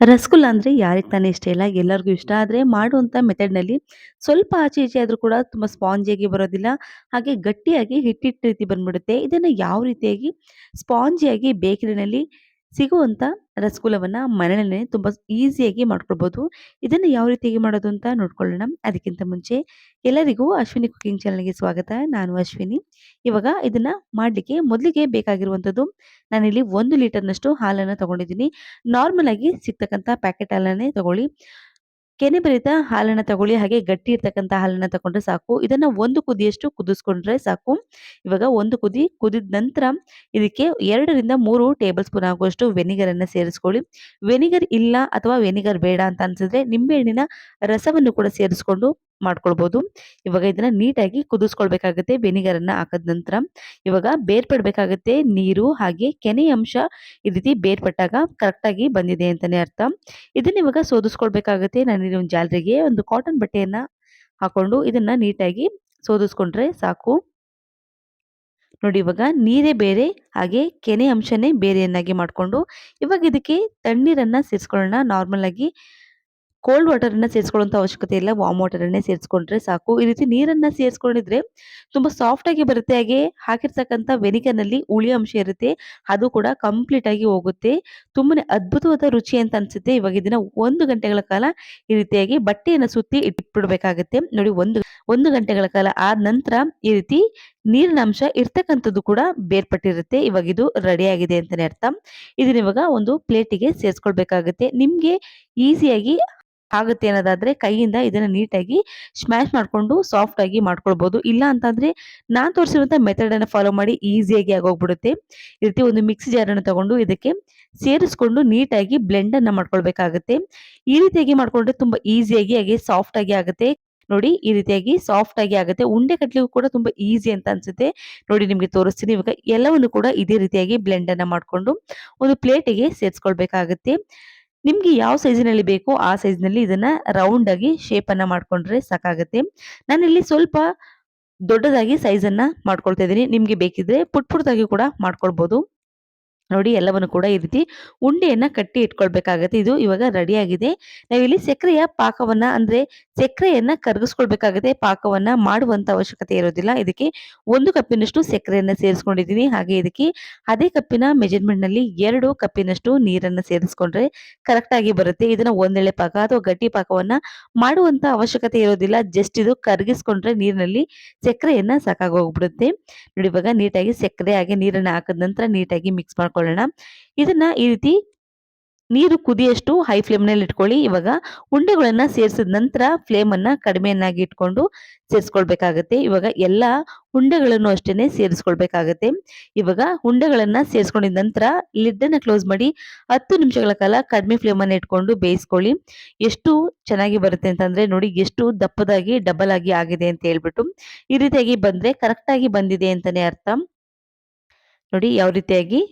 ರಸಗುಲ್ಲ ಅಂದರೆ ಯಾರಿಗೆ ತಾನೇ ಇಷ್ಟ ಇಲ್ಲ, ಎಲ್ಲರಿಗೂ ಇಷ್ಟ. ಆದರೆ ಮಾಡುವಂಥ ಮೆಥಡ್ನಲ್ಲಿ ಸ್ವಲ್ಪ ಆಚೆ ಈಚೆ ಆದರೂ ಕೂಡ ತುಂಬ ಸ್ಪಾಂಜಿಯಾಗಿ ಬರೋದಿಲ್ಲ. ಹಾಗೆ ಗಟ್ಟಿಯಾಗಿ ಹಿಟ್ಟಿಟ್ಟು ರೀತಿ ಬಂದ್ಬಿಡುತ್ತೆ. ಇದನ್ನು ಯಾವ ರೀತಿಯಾಗಿ ಸ್ಪಾಂಜಿಯಾಗಿ ಬೇಕರಿನಲ್ಲಿ ಸಿಗುವಂಥ ರಸಗುಲ್ಲವನ್ನು ಮನೆಯಲ್ಲೇ ತುಂಬ ಈಸಿಯಾಗಿ ಮಾಡ್ಕೊಳ್ಬೋದು. ಇದನ್ನು ಯಾವ ರೀತಿಯಾಗಿ ಮಾಡೋದು ಅಂತ ನೋಡ್ಕೊಳ್ಳೋಣ. ಅದಕ್ಕಿಂತ ಮುಂಚೆ ಎಲ್ಲರಿಗೂ ಅಶ್ವಿನಿ ಕುಕಿಂಗ್ ಚಾನಲ್ಗೆ ಸ್ವಾಗತ. ನಾನು ಅಶ್ವಿನಿ. ಇವಾಗ ಇದನ್ನ ಮಾಡಲಿಕ್ಕೆ ಮೊದಲಿಗೆ ಬೇಕಾಗಿರುವಂಥದ್ದು ನಾನಿಲ್ಲಿ ಒಂದು ಲೀಟರ್ನಷ್ಟು ಹಾಲನ್ನು ತಗೊಂಡಿದ್ದೀನಿ. ನಾರ್ಮಲಾಗಿ ಸಿಗ್ತಕ್ಕಂಥ ಪ್ಯಾಕೆಟ್ ಹಾಲನ್ನೇ ತಗೊಳ್ಳಿ. ಕೆನೆ ಬರಿತ ಹಾಲನ್ನ ತಗೊಳ್ಳಿ, ಹಾಗೆ ಗಟ್ಟಿ ಇರ್ತಕ್ಕಂಥ ಹಾಲನ್ನ ತಗೊಂಡ್ರೆ ಸಾಕು. ಇದನ್ನ ಒಂದು ಕುದಿಯಷ್ಟು ಕುದಿಸ್ಕೊಂಡ್ರೆ ಸಾಕು. ಇವಾಗ ಒಂದು ಕುದಿ, ಕುದಿದ ನಂತರ ಇದಕ್ಕೆ ಎರಡರಿಂದ ಮೂರು ಟೇಬಲ್ ಸ್ಪೂನ್ ಆಗುವಷ್ಟು ವೆನಿಗರ್ ಅನ್ನ ಸೇರಿಸ್ಕೊಳ್ಳಿ. ವೆನಿಗರ್ ಇಲ್ಲ ಅಥವಾ ವೆನಿಗರ್ ಬೇಡ ಅಂತ ಅನ್ಸಿದ್ರೆ ನಿಂಬೆಹಣ್ಣಿನ ರಸವನ್ನು ಕೂಡ ಸೇರಿಸ್ಕೊಂಡು ಮಾಡ್ಕೊಳ್ಬಹುದು ಇವಾಗ ಇದನ್ನ ನೀಟಾಗಿ ಕುದಿಸ್ಕೊಳ್ಬೇಕಾಗುತ್ತೆ ವಿನಿಗರ್ ಅನ್ನ ಹಾಕದ ನಂತರ. ಇವಾಗ ಬೇರ್ಪಡಬೇಕಾಗುತ್ತೆ ನೀರು ಹಾಗೆ ಕೆನೆ ಅಂಶ ಈ ರೀತಿ ಬೇರ್ಪಟ್ಟಾಗ ಕರೆಕ್ಟ್ ಆಗಿ ಬಂದಿದೆ ಅಂತಾನೆ ಅರ್ಥ. ಇದನ್ನ ಇವಾಗ ಸೋದಿಸ್ಕೊಳ್ಬೇಕಾಗುತ್ತೆ. ನಾನು ಒಂದು ಜಾಲರಿಗೆ ಒಂದು ಕಾಟನ್ ಬಟ್ಟೆಯನ್ನ ಹಾಕೊಂಡು ಇದನ್ನ ನೀಟಾಗಿ ಸೋದಿಸ್ಕೊಂಡ್ರೆ ಸಾಕು. ನೋಡಿ ಇವಾಗ ನೀರೇ ಬೇರೆ, ಹಾಗೆ ಕೆನೆ ಅಂಶನೇ ಬೇರೆಯನ್ನಾಗಿ ಮಾಡಿಕೊಂಡು ಇವಾಗ ಇದಕ್ಕೆ ತಣ್ಣೀರನ್ನ ಸೇರಿಸ್ಕೊಳ್ಳೋಣ. ನಾರ್ಮಲ್ ಆಗಿ ಕೋಲ್ಡ್ ವಾಟರನ್ನ ಸೇರಿಸ್ಕೊಳ್ಳೋಂಥ ಅವಶ್ಯಕತೆ ಇಲ್ಲ. ವಾಮ್ ವಾಟರನ್ನೇ ಸೇರಿಸ್ಕೊಂಡ್ರೆ ಸಾಕು. ಈ ರೀತಿ ನೀರನ್ನ ಸೇರಿಸ್ಕೊಂಡಿದ್ರೆ ತುಂಬ ಸಾಫ್ಟ್ ಆಗಿ ಬರುತ್ತೆ. ಹಾಗೆ ಹಾಕಿರ್ತಕ್ಕಂಥ ವೆನಿಗರ್ನಲ್ಲಿ ಹುಳಿ ಅಂಶ ಇರುತ್ತೆ. ಅದು ಕೂಡ ಕಂಪ್ಲೀಟ್ ಆಗಿ ಹೋಗುತ್ತೆ. ತುಂಬಾನೇ ಅದ್ಭುತವಾದ ರುಚಿ ಅಂತ ಅನ್ಸುತ್ತೆ. ಇವಾಗ ಇದನ್ನ ಒಂದು ಗಂಟೆಗಳ ಕಾಲ ಈ ರೀತಿಯಾಗಿ ಬಟ್ಟೆಯನ್ನು ಸುತ್ತಿ ಇಟ್ಬಿಡ್ಬೇಕಾಗುತ್ತೆ. ನೋಡಿ, ಒಂದು ಒಂದು ಗಂಟೆಗಳ ಕಾಲ ಆದ ನಂತರ ಈ ರೀತಿ ನೀರಿನ ಅಂಶ ಇರ್ತಕ್ಕಂಥದ್ದು ಕೂಡ ಬೇರ್ಪಟ್ಟಿರುತ್ತೆ. ಇವಾಗ ಇದು ರೆಡಿ ಆಗಿದೆ ಅಂತಾನೆ ಅರ್ಥ. ಇದನ್ನ ಇವಾಗ ಒಂದು ಪ್ಲೇಟಿಗೆ ಸೇರಿಸ್ಕೊಳ್ಬೇಕಾಗುತ್ತೆ. ನಿಮ್ಗೆ ಈಸಿಯಾಗಿ ಆಗುತ್ತೆ ಅನ್ನೋದಾದ್ರೆ ಕೈಯಿಂದ ಇದನ್ನ ನೀಟಾಗಿ ಸ್ಮ್ಯಾಶ್ ಮಾಡಿಕೊಂಡು ಸಾಫ್ಟ್ ಆಗಿ ಮಾಡ್ಕೊಳ್ಬಹುದು ಇಲ್ಲ ಅಂತಂದ್ರೆ ನಾನ್ ತೋರಿಸಿರುವಂತ ಮೆಥಡ್ ಅನ್ನ ಫಾಲೋ ಮಾಡಿ ಈಸಿಯಾಗಿ ಆಗೋಗ್ಬಿಡುತ್ತೆ. ಈ ರೀತಿ ಒಂದು ಮಿಕ್ಸಿ ಜಾರ್ ಅನ್ನು ತಗೊಂಡು ಇದಕ್ಕೆ ಸೇರಿಸ್ಕೊಂಡು ನೀಟಾಗಿ ಬ್ಲೆಂಡ್ ಅನ್ನ ಮಾಡ್ಕೊಳ್ಬೇಕಾಗುತ್ತೆ. ಈ ರೀತಿಯಾಗಿ ಮಾಡ್ಕೊಂಡ್ರೆ ತುಂಬಾ ಈಸಿಯಾಗಿ ಹಾಗೆ ಸಾಫ್ಟ್ ಆಗಿ ಆಗುತ್ತೆ. ನೋಡಿ, ಈ ರೀತಿಯಾಗಿ ಸಾಫ್ಟ್ ಆಗಿ ಆಗುತ್ತೆ. ಉಂಡೆ ಕಟ್ಲಿಗೂ ಕೂಡ ತುಂಬಾ ಈಸಿ ಅಂತ ಅನ್ಸುತ್ತೆ. ನೋಡಿ, ನಿಮ್ಗೆ ತೋರಿಸ್ತೀನಿ. ಇವಾಗ ಎಲ್ಲವನ್ನು ಕೂಡ ಇದೇ ರೀತಿಯಾಗಿ ಬ್ಲೆಂಡ್ ಅನ್ನ ಮಾಡ್ಕೊಂಡು ಒಂದು ಪ್ಲೇಟಿಗೆ ಸೇರಿಸ್ಕೊಳ್ಬೇಕಾಗುತ್ತೆ. ನಿಮ್ಗೆ ಯಾವ ಸೈಜಿನಲ್ಲಿ ಬೇಕೋ ಆ ಸೈಜ್ನಲ್ಲಿ ಆಗಿ ಶೇಪ್ ಅನ್ನ ಮಾಡ್ಕೊಂಡ್ರೆ ಸಾಕಾಗುತ್ತೆ. ನಾನಿಲ್ಲಿ ಸ್ವಲ್ಪ ದೊಡ್ಡದಾಗಿ ಸೈಜ್ ಅನ್ನ ಮಾಡ್ಕೊಳ್ತಾ ಇದ್ದೀನಿ. ನಿಮ್ಗೆ ಬೇಕಿದ್ರೆ ಪುಟ್ ಪುಟ್ಟದಾಗಿ ಕೂಡ ಮಾಡ್ಕೊಳ್ಬಹುದು ನೋಡಿ ಎಲ್ಲವನ್ನು ಕೂಡ ಈ ರೀತಿ ಉಂಡೆಯನ್ನ ಕಟ್ಟಿ ಇಟ್ಕೊಳ್ಬೇಕಾಗತ್ತೆ. ಇದು ಇವಾಗ ರೆಡಿ ಆಗಿದೆ ನಾವಿಲ್ಲಿ ಸಕ್ಕರೆಯ ಪಾಕವನ್ನ ಅಂದರೆ ಸಕ್ಕರೆಯನ್ನ ಕರಗಿಸ್ಕೊಳ್ಬೇಕಾಗತ್ತೆ. ಪಾಕವನ್ನ ಮಾಡುವಂಥ ಅವಶ್ಯಕತೆ ಇರೋದಿಲ್ಲ. ಇದಕ್ಕೆ ಒಂದು ಕಪ್ಪಿನಷ್ಟು ಸಕ್ಕರೆಯನ್ನು ಸೇರಿಸ್ಕೊಂಡಿದ್ದೀನಿ ಹಾಗೆ ಇದಕ್ಕೆ ಅದೇ ಕಪ್ಪಿನ ಮೆಜರ್ಮೆಂಟ್ನಲ್ಲಿ ಎರಡು ಕಪ್ಪಿನಷ್ಟು ನೀರನ್ನು ಸೇರಿಸ್ಕೊಂಡ್ರೆ ಕರೆಕ್ಟ್ ಆಗಿ ಬರುತ್ತೆ. ಇದನ್ನ ಒಂದೆಳೆ ಪಾಕ ಅಥವಾ ಗಟ್ಟಿ ಪಾಕವನ್ನ ಮಾಡುವಂಥ ಅವಶ್ಯಕತೆ ಇರೋದಿಲ್ಲ. ಜಸ್ಟ್ ಇದು ಕರಗಿಸ್ಕೊಂಡ್ರೆ ನೀರಿನಲ್ಲಿ ಸಕ್ಕರೆಯನ್ನ ಸಾಕಾಗೋಗ್ಬಿಡುತ್ತೆ. ನೋಡಿ ಇವಾಗ ನೀಟಾಗಿ ಸಕ್ಕರೆ ಹಾಗೆ ನೀರನ್ನ ಹಾಕಿದ ನಂತರ ನೀಟಾಗಿ ಮಿಕ್ಸ್ ಮಾಡ್ಕೊಂಡು ಮಾಡ್ಕೊಳ್ಳೋಣ ಇದನ್ನ ಈ ರೀತಿ ನೀರು ಕುದಿಯಷ್ಟು ಹೈ ಫ್ಲೇಮ್ನಲ್ಲಿ ಇಟ್ಕೊಳ್ಳಿ. ಇವಾಗ ಉಂಡೆಗಳನ್ನ ಸೇರಿಸಿದ ನಂತರ ಫ್ಲೇಮ್ ಅನ್ನ ಕಡಿಮೆಯನ್ನಾಗಿ ಇಟ್ಕೊಂಡು ಸೇರಿಸ್ಕೊಳ್ಬೇಕಾಗತ್ತೆ. ಇವಾಗ ಎಲ್ಲ ಉಂಡೆಗಳನ್ನು ಅಷ್ಟೇನೆ ಸೇರಿಸ್ಕೊಳ್ಬೇಕಾಗತ್ತೆ. ಇವಾಗ ಉಂಡೆಗಳನ್ನ ಸೇರಿಸ್ಕೊಂಡಿದ ನಂತರ ಲಿಡ್ ಅನ್ನ ಕ್ಲೋಸ್ ಮಾಡಿ ಹತ್ತು ನಿಮಿಷಗಳ ಕಾಲ ಕಡಿಮೆ ಫ್ಲೇಮ್ ಅನ್ನ ಇಟ್ಕೊಂಡು ಬೇಯಿಸ್ಕೊಳ್ಳಿ. ಎಷ್ಟು ಚೆನ್ನಾಗಿ ಬರುತ್ತೆ ಅಂತಂದ್ರೆ ನೋಡಿ ಎಷ್ಟು ದಪ್ಪದಾಗಿ ಡಬಲ್ ಆಗಿ ಆಗಿದೆ ಅಂತ ಹೇಳ್ಬಿಟ್ಟು. ಈ ರೀತಿಯಾಗಿ ಬಂದ್ರೆ ಕರೆಕ್ಟ್ ಆಗಿ ಬಂದಿದೆ ಅಂತಾನೆ ಅರ್ಥ. ನೋಡಿ ಯಾವ ರೀತಿಯಾಗಿ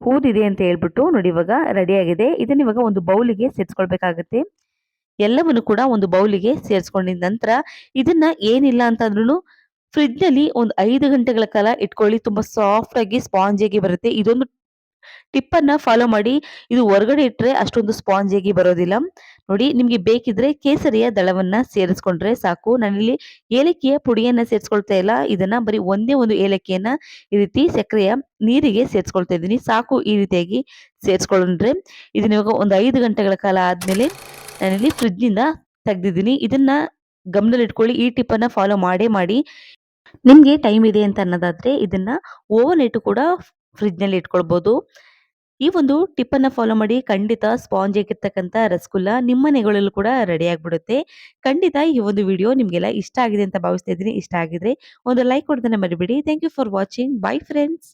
ಕೂದಿದೆ ಅಂತ ಹೇಳ್ಬಿಟ್ಟು ನೋಡಿ ಇವಾಗ ರೆಡಿ ಆಗಿದೆ. ಇದನ್ನ ಇವಾಗ ಒಂದು ಬೌಲಿಗೆ ಸೇರಿಸ್ಕೊಳ್ಬೇಕಾಗತ್ತೆ. ಎಲ್ಲವನ್ನು ಕೂಡ ಒಂದು ಬೌಲಿಗೆ ಸೇರಿಸ್ಕೊಂಡಿದ ನಂತರ ಇದನ್ನ ಏನಿಲ್ಲ ಅಂತಂದ್ರೂ ಫ್ರಿಡ್ಜ್ನಲ್ಲಿ ಒಂದು ಐದು ಗಂಟೆಗಳ ಕಾಲ ಇಟ್ಕೊಳ್ಳಿ. ತುಂಬಾ ಸಾಫ್ಟ್ ಆಗಿ ಸ್ಪಾಂಜ್ ಆಗಿ ಬರುತ್ತೆ. ಇದೊಂದು ಟಿಪ್ ಅನ್ನ ಫಾಲೋ ಮಾಡಿ ಇದು ಹೊರಗಡೆ ಇಟ್ಟರೆ ಅಷ್ಟೊಂದು ಸ್ಪಾಂಜಿಯಾಗಿ ಬರೋದಿಲ್ಲ. ನೋಡಿ, ನಿಮಗೆ ಬೇಕಿದ್ರೆ ಕೇಸರಿಯ ದಳವನ್ನ ಸೇರಿಸ್ಕೊಂಡ್ರೆ ಸಾಕು. ನಾನಿಲ್ಲಿ ಏಲಕ್ಕಿಯ ಪುಡಿಯನ್ನ ಸೇರಿಸ್ಕೊಳ್ತಾ ಇಲ್ಲ. ಇದನ್ನ ಬರೀ ಒಂದೇ ಒಂದು ಏಲಕ್ಕಿಯನ್ನ ಈ ರೀತಿ ಸಕ್ಕರೆಯ ನೀರಿಗೆ ಸೇರಿಸ್ಕೊಳ್ತಾ ಇದ್ದೀನಿ. ಸಾಕು ಈ ರೀತಿಯಾಗಿ ಸೇರಿಸ್ಕೊಂಡ್ರೆ. ಇದನ್ನ ಇವಾಗ ಒಂದು ಐದು ಗಂಟೆಗಳ ಕಾಲ ಆದ್ಮೇಲೆ ನಾನಿಲ್ಲಿ ಫ್ರಿಜ್ನಿಂದ ತೆಗ್ದಿದ್ದೀನಿ. ಇದನ್ನ ಗಮನದಲ್ಲಿ ಇಟ್ಕೊಳ್ಳಿ. ಈ ಟಿಪ್ಪನ್ನು ಫಾಲೋ ಮಾಡೇ ಮಾಡಿ. ನಿಮಗೆ ಟೈಮ್ ಇದೆ ಅಂತ ಅನ್ನೋದಾದ್ರೆ ಇದನ್ನ ಇಟ್ಟು ಕೂಡ ಫ್ರಿಜ್ನಲ್ಲಿ ಇಟ್ಕೊಳ್ಬಹುದು ಈ ಒಂದು ಟಿಪ್ ಅನ್ನ ಫಾಲೋ ಮಾಡಿ ಖಂಡಿತ ಸ್ಪಾಂಜ್ ಆಗಿರ್ತಕ್ಕಂಥ ರಸಗುಲ್ಲ ನಿಮ್ಮ ಮನೆಗಳಲ್ಲೂ ಕೂಡ ರೆಡಿ ಆಗ್ಬಿಡುತ್ತೆ. ಖಂಡಿತ ಈ ಒಂದು ವಿಡಿಯೋ ನಿಮಗೆಲ್ಲ ಇಷ್ಟ ಆಗಿದೆ ಅಂತ ಭಾವಿಸ್ತಾ ಇದ್ದೀನಿ. ಇಷ್ಟ ಆಗಿದ್ರೆ ಒಂದು ಲೈಕ್ ಕೊಡೋದನ್ನ ಮರಿಬೇಡಿ. Thank you for watching bye friends